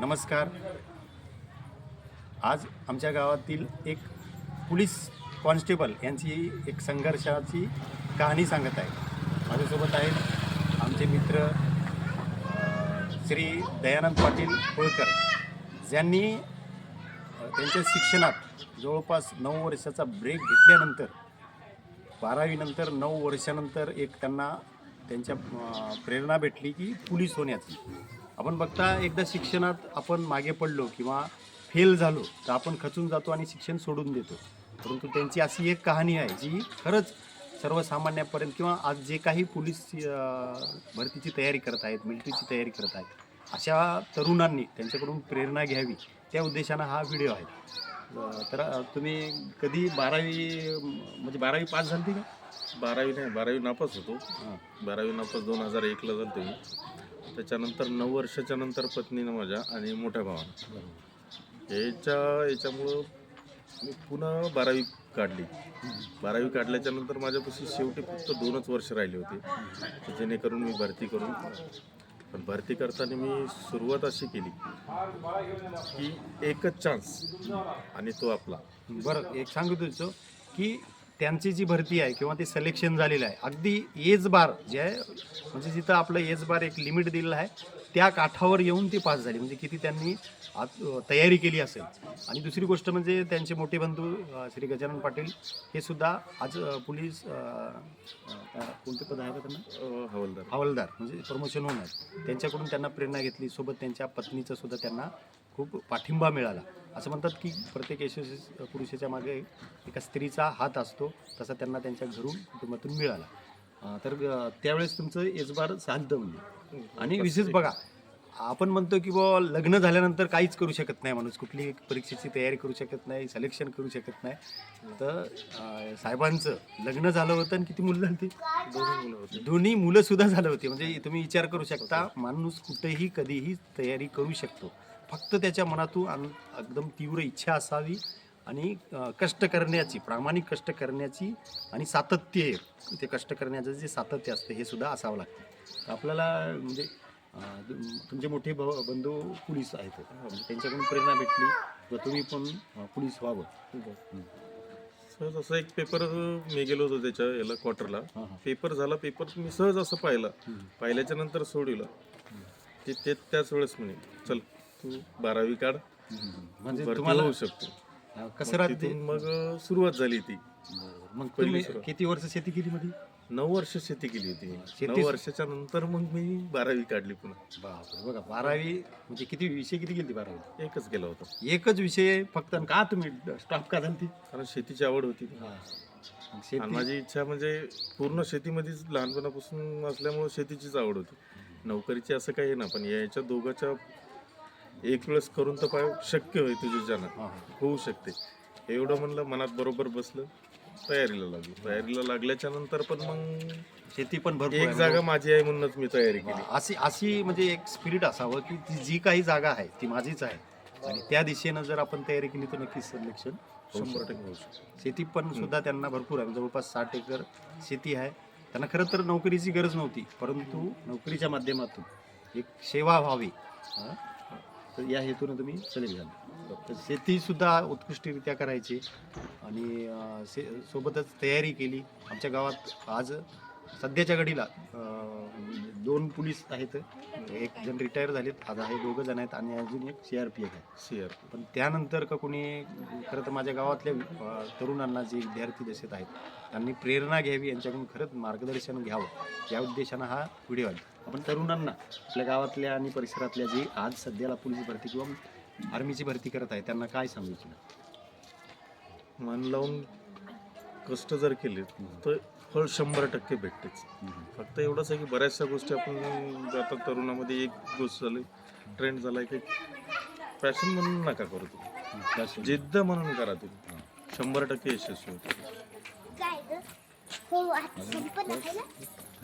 नमस्कार. आज आमच्या गावातील एक पोलीस कॉन्स्टेबल यांची एक संघर्षाची कहाणी सांगत आहे. माझ्यासोबत आहेत आमचे मित्र श्री दयानंद पाटील होळकर. ज्यांनी त्यांच्या शिक्षणात जवळपास नऊ वर्षाचा ब्रेक घेतल्यानंतर बारावीनंतर नऊ वर्षानंतर एक त्यांना त्यांच्या प्रेरणा भेटली की पोलीस होण्याची. आपण बघता एकदा शिक्षणात आपण मागे पडलो किंवा फेल झालो तर आपण खचून जातो आणि शिक्षण सोडून देतो. परंतु त्यांची अशी एक कहाणी आहे जी खरंच सर्वसामान्यापर्यंत किंवा आज जे काही पोलीस भरतीची तयारी करत आहेत मिलिटरीची तयारी करत आहेत अशा तरुणांनी त्यांच्याकडून प्रेरणा घ्यावी त्या उद्देशानं हा व्हिडिओ आहे. तर तुम्ही कधी बारावी म्हणजे बारावी पास झाली का? बारावी नाही बारावी नापास होतो. बारावी नापास दोन हजार एकला झालतो मी. त्याच्यानंतर नऊ वर्षाच्या नंतर पत्नीनं माझ्या आणि मोठ्या भावानं. याच्या याच्यामुळं मी पुन्हा बारावी काढली. बारावी काढल्याच्या नंतर माझ्यापाशी शेवटी फक्त दोनच वर्ष राहिले होते. जेणेकरून मी भरती करून पण भरती करताना मी सुरुवात अशी केली की एकच चान्स आणि तो आपला. बरं एक सांगू तुझं की त्यांची जी भरती आहे किंवा ते सिलेक्शन झालेलं आहे अगदी एज बार जे आहे म्हणजे जिथं आपलं एज बार एक लिमिट दिलेलं आहे त्या काठावर येऊन ते पास झाले. म्हणजे किती त्यांनी तयारी केली असेल. आणि दुसरी गोष्ट म्हणजे त्यांचे मोठे बंधू श्री गजानन पाटील हे सुद्धा आज पोलीस कोणते पद आहे का त्यांना? हवालदार. हवालदार म्हणजे प्रमोशन होणार. त्यांच्याकडून त्यांना प्रेरणा घेतली सोबत त्यांच्या पत्नीचा सुद्धा त्यांना खूप पाठिंबा मिळाला. असं म्हणतात की प्रत्येक यशस्वी पुरुषाच्या मागे एका स्त्रीचा हात असतो तसा त्यांना त्यांच्या घरून कुटुंबातून मिळाला. तर त्यावेळेस तुमचं एजबार चालतं म्हणजे. आणि विशेष बघा आपण म्हणतो की बुवा लग्न झाल्यानंतर काहीच करू शकत नाही माणूस कुठलीही परीक्षेची तयारी करू शकत नाही सिलेक्शन करू शकत नाही. तर साहेबांचं लग्न झालं होतं आणि किती मुलं झाली ती दोन्ही मुलं होते. दोन्ही मुलं सुद्धा झालं होती. म्हणजे तुम्ही विचार करू शकता माणूस कुठेही कधीही तयारी करू शकतो. फक्त त्याच्या मनातून एकदम तीव्र इच्छा असावी आणि कष्ट करण्याची प्रामाणिक कष्ट करण्याची आणि सातत्य ते कष्ट करण्याचं जे सातत्य असतं हे सुद्धा असावं लागतं. आपल्याला म्हणजे तुमचे मोठे ब- बंधू पोलीस आहेत. म्हणजे त्यांच्याकडून प्रेरणा भेटली. किंवा तुम्ही पण पोलीस व्हावं. सहज असं एक पेपर मी गेलो होतो त्याच्या याला क्वार्टरला. पेपर झाला पेपर मी सहज असं पाहिलं. पाहिल्याच्या नंतर सोडलं ते ते त्याच वेळेस म्हणे चल तू बारावी काढ. म्हणजे भरती तुम्हाला होऊ शकतो. अं, कसं मग राहते तिथून मग सुरुवात झाली ती. मग पहिली तुम्ही सुरुवात. किती वर्ष शेती केली मध्ये नऊ वर्ष शेती केली होती. शेती- नऊ वर्षाच्या नंतर मग मी बारावी काढली पुन्हा. बापरे बघा बारावी म्हणजे किती विषय किती गेली बारावी एकच गेला होता. एकच विषय फक्त आणि का तुम्ही स्टॉप का झाली ती? कारण शेतीची आवड होती. मग आणि शेती माझी इच्छा म्हणजे पूर्ण शेतीमध्येच लहानपणापासून असल्यामुळे शेतीचीच आवड होती. नोकरीची असं काही ना पण याच्या दोघांच्या एक वेळेस करून तर पाय शक्य होय तुझ्या ज्यानं. होऊ शकते. एवढं म्हणलं मनात बरोबर बसलं तयारीला लागलो. तयारीला लागल्याच्या नंतर पण मग शेती पण भरपूर एक आहे. जागा माझी आहे म्हणूनच मी तयारी केली. अशी अशी म्हणजे एक स्पिरिट असावं की ती जी काही जागा आहे ती माझीच आहे. आणि त्या दिशेनं जर आपण तयारी केली तर नक्कीच सिलेक्शन शंभर टक्के. होऊ शकतो. शेती पण सुद्धा त्यांना भरपूर आहे. जवळपास साठ एकर शेती आहे. त्यांना खरं तर नोकरीची गरज नव्हती परंतु नोकरीच्या माध्यमातून एक सेवा व्हावी. हा? तर या हेतूनं तुम्ही सिलेक्ट झाले. तर शेतीसुद्धा उत्कृष्टरित्या करायची आणि से सोबतच तयारी केली. आमच्या गावात आज सध्याच्या घडीला दोन पोलीस आहेत. एक जण रिटायर झालेत. आज आहे दोघं जण आहेत आणि अजून एक सी आर पी एफ आहे. शेअर पण त्यानंतर का कोणी खरं तर माझ्या गावातल्या तरुणांना जे विद्यार्थी दिसत आहेत त्यांनी प्रेरणा घ्यावी यांच्याकडून खरंच मार्गदर्शन घ्यावं या उद्देशानं हा व्हिडिओ आहे आपण तरुणांना आपल्या गावातल्या आणि परिसरातल्या जे आज सध्याला पोलीस भरती किंवा आर्मीची भरती करत आहे त्यांना काय सांगू इच्छिता मन लावून कष्ट जर केले तर फळ शंभर टक्के भेटतेच. फक्त एवढंच आहे की बऱ्याचशा गोष्टी आपण आता तरुणामध्ये एक गोष्ट झाली ट्रेंड झालाय की पॅशन म्हणून नका करू तुम्ही. जिद्द म्हणून करा तुम्ही. शंभर टक्के यशस्वी होते.